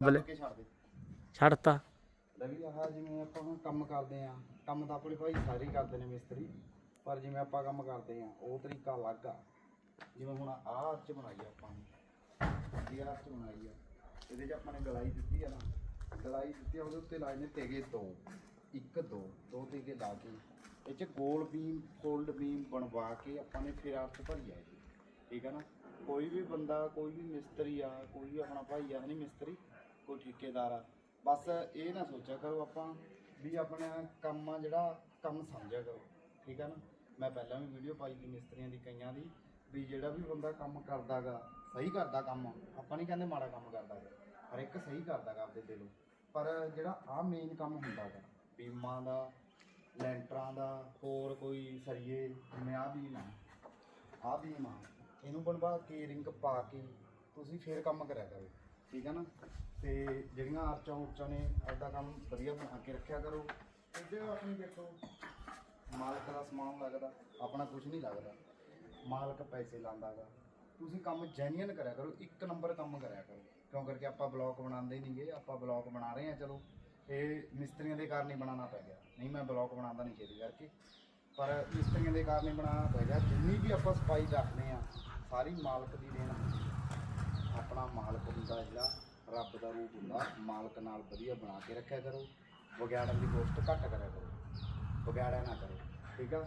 ਬਲੇ। ਕੇ ਛੱਡ ਦੇ। ਛੱਡਤਾ। ਰਵੀ ਆਹ ਜਿਵੇਂ ਆਪਾਂ ਹੁਣ ਕੰਮ ਕਰਦੇ ਆ ਕੰਮ ਤਾਂ ਆਪਣੇ ਭਾਈ ਸਾਰੇ ਹੀ ਕਰਦੇ ਨੇ ਮਿਸਤਰੀ ਪਰ ਜਿਵੇਂ ਆਪਾਂ ਕੰਮ ਕਰਦੇ ਆ ਉਹ ਤਰੀਕਾ ਅਲੱਗ ਆ। ਜਿਵੇਂ ਹੁਣ ਆਹ ਅਰਚ ਬਣਾਈ ਆ ਆਪਾਂ ਨੇ ਇਹ ਅਰਚ ਬਣਾਈ ਆ ਇਹਦੇ 'ਚ ਆਪਾਂ ਨੇ ਗਲਾਈ ਦਿੱਤੀ ਆ ਨਾ ਗਲਾਈ ਦਿੱਤੀ ਆ ਉਹਦੇ ਉੱਤੇ ਲਾਏ ਨੇ ਤੇਗੇ ਦੋ ਇੱਕ ਦੋ ਦੋ ਤੇਗੇ ਲਾ ਕੇ। ਇਹ 'ਚ ਗੋਲ ਬੀਮ ਫੋਲਡ ਬੀਮ ਬਣਵਾ ਕੇ ਆਪਾਂ ਨੇ ਫਿਰ ਅਰਚ ਭਰੀ ਆ ਇਹ ਠੀਕ ਆ ਨਾ? ਕੋਈ ਵੀ ਬੰਦਾ ਕੋਈ ਵੀ ਮਿਸਤਰੀ ਆ ਕੋਈ ਵੀ ਆਪਣਾ ਭਾਈ ਆ ਨਹੀਂ ਮਿਸਤਰੀ ਕੋਈ ਠੇਕੇਦਾਰ ਆ। ਬਸ ਇਹ ਨਾ ਸੋਚਿਆ ਕਰੋ ਆਪਾਂ ਵੀ ਆਪਣਾ ਕੰਮ ਆ ਜਿਹੜਾ ਕੰਮ ਸਮਝਿਆ ਕਰੋ। ਠੀਕ ਆ ਨਾ? ਮੈਂ ਪਹਿਲਾਂ ਵੀ ਵੀਡੀਓ ਪਾਈ ਸੀ ਮਿਸਤਰੀਆਂ ਦੀ, ਕਈਆਂ ਦੀ, ਵੀ ਜਿਹੜਾ ਵੀ ਬੰਦਾ ਕੰਮ ਕਰਦਾਗਾ, ਸਹੀ ਕਰਦਾ ਕੰਮ। ਆਪਾਂ ਨਹੀਂ ਕਹਿੰਦੇ ਮਾੜਾ ਕੰਮ ਕਰਦਾਗਾ ਹਰ ਇੱਕ ਸਹੀ ਕਰਦਾਗਾ ਆਪਦੇ ਦਿਲੋਂ ਪਰ ਜਿਹੜਾ ਆ ਮੇਨ ਕੰਮ ਹੁੰਦਾਗਾ, ਬੀਮਾਂ ਦਾ, ਲੈਂਟਰਾਂ ਦਾ, ਹੋਰ ਕੋਈ ਸਰੀਏ, ਜਿਵੇਂ ਆ ਬੀਮ ਆ। ਬੀਮ ਆ। ਇਹਨੂੰ ਬਣਵਾ ਕੇ, ਰਿੰਗ ਪਾ ਕੇ, ਤੁਸੀਂ ਫੇਰ ਕੰਮ ਕਰਿਆ ਕਰੋ। ਠੀਕ ਹੈ ਨਾ? ਤੇ ਜਿਹੜੀਆਂ ਆਰਚਾਂ ਉਰਚਾਂ ਨੇ ਆਪਦਾ ਕੰਮ ਵਧੀਆ ਬਣਾ ਕੇ ਰੱਖਿਆ ਕਰੋ। ਇਹਦੇ ਆਪਣੀ ਦੇਖੋ, ਮਾਲਕ ਦਾ ਸਮਾਨ ਲੱਗਦਾ, ਆਪਣਾ ਕੁਝ ਨਹੀਂ ਲੱਗਦਾ। ਮਾਲਕ ਪੈਸੇ ਲਾਂਦਾਗਾ ਤੁਸੀਂ ਕੰਮ ਜੈਨੂਅਨ ਕਰਿਆ ਕਰੋ, ਇੱਕ ਨੰਬਰ ਕੰਮ ਕਰਿਆ ਕਰੋ। ਕਿਉਂ ਕਰਕੇ ਆਪਾਂ ਬਲੌਗ ਬਣਾਉਂਦੇ ਨਹੀਂਗੇ ਆਪਾਂ ਬਲੌਗ ਬਣਾ ਰਹੇ ਹਾਂ, ਚਲੋ। ਇਹ ਮਿਸਤਰੀਆਂ ਦੇ ਕਾਰਨ ਹੀ ਬਣਾਉਣਾ ਪੈ ਗਿਆ। ਨਹੀਂ, ਮੈਂ ਬਲੌਗ ਬਣਾਉਂਦਾ ਨਹੀਂ ਛੇਤੀ ਕਰਕੇ। ਪਰ ਮਿਸਤਰੀਆਂ ਦੇ ਕਾਰਨ ਹੀ ਬਣਾਉਣਾ ਪੈ ਗਿਆ। ਜਿੰਨੀ ਵੀ ਆਪਾਂ ਸਫ਼ਾਈ ਰੱਖਦੇ ਆ ਸਾਰੀ ਮਾਲਕ ਦੀ ਦੇਣ ਆਪਣਾ ਮਾਲਕ ਹੁੰਦਾ ਜਿਹੜਾ, ਰੱਬ ਦਾ ਰੂਪ ਹੁੰਦਾ, ਮਾਲਕ ਨਾਲ ਵਧੀਆ ਬਣਾ ਕੇ ਰੱਖਿਆ ਕਰੋ। ਵਿਗਿਆੜਨ ਦੀ ਕੋਸ਼ਿਸ਼ ਘੱਟ ਕਰਿਆ ਕਰੋ। ਵਿਗਿਆੜਿਆ ਨਾ ਕਰੋ ਠੀਕ ਆ?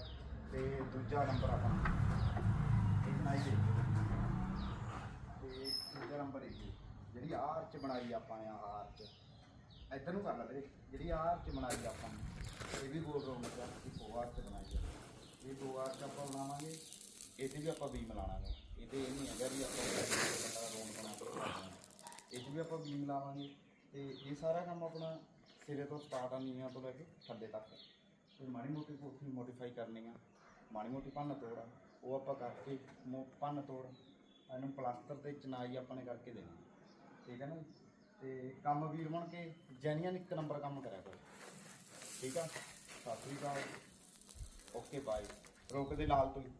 ਤੇ ਦੂਜਾ ਨੰਬਰ ਆਪਣਾ। ਇਹ ਬਣਾਈ ਗਈ। ਤੇ ਦੂਜਾ ਨੰਬਰ ਇਹ ਜਿਹੜੀ ਆਹ ਆਰਚ ਬਣਾਈ ਆਪਾਂ ਨੇ, ਆਹ ਆਰਚ ਇੱਧਰ ਨੂੰ ਕਰ ਲੈ ਵੀਰੇ, ਜਿਹੜੀ ਆਹ ਆਰਚ ਬਣਾਈ ਆਪਾਂ ਨੇ, ਇਹ ਵੀ ਗੋਲ ਰੌਂਡ ਦਾ ਇੱਕ ਉਹ ਆਰਚ ਬਣਾਈ ਆ। ਇਹ ਦੋ ਆਰਚ ਆਪਾਂ ਬਣਾਵਾਂਗੇ, ਇਹਦੇ ਵੀ ਆਪਾਂ ਬੀਮ ਲਾਣਾਗਾ ਇਹਦੇ ਇਹ ਨਹੀਂ ਹੈਗਾ ਵੀ ਆਪਾਂ ਰੌਂਡ ਬਣਾ ਕੇ ਲਾ ਇਹ 'ਚ ਵੀ ਆਪਾਂ ਬੀਮ ਲਾਵਾਂਗੇ ਤੇ ਇਹ ਸਾਰਾ ਕੰਮ ਆਪਣਾ ਸਿਰੇ ਤੋਂ ਸਟਾਰਟ ਆ ਨੀਆਂ ਤੋਂ ਲੈ ਕੇ ਥੱਲੇ ਤੱਕ। ਤੇ ਮਾੜੀ ਮੋਟੀ ਕੋਠੀ ਮੋਡੀਫਾਈ ਕਰਨੀ ਆ, ਮਾੜੀ ਮੋਟੀ ਭੰਨ ਤੋੜ ਆ, ਉਹ ਆਪਾਂ ਕਰਕੇ ਮੋ- ਭੰਨ ਤੋੜ, ਇਹਨੂੰ ਪਲਾਸਟਰ ਤੇ ਚਨਾਈ ਆਪਣੇ ਕਰਕੇ ਦੇਣੀ। ਠੀਕ ਹੈ ਨਾ ਤੇ ਕੰਮ ਵੀਰ ਬਣ ਕੇ ਜੈਨੀਅਨ ਇੱਕ ਨੰਬਰ ਕੰਮ ਕਰਿਆ ਕਰੋ। ਠੀਕ ਆ? ਸਤਿ ਸ੍ਰੀ ਅਕਾਲ। Okay, bye. ਰੋਕਦੇ ਲਾਲ ਤੋਂ ਹੀ।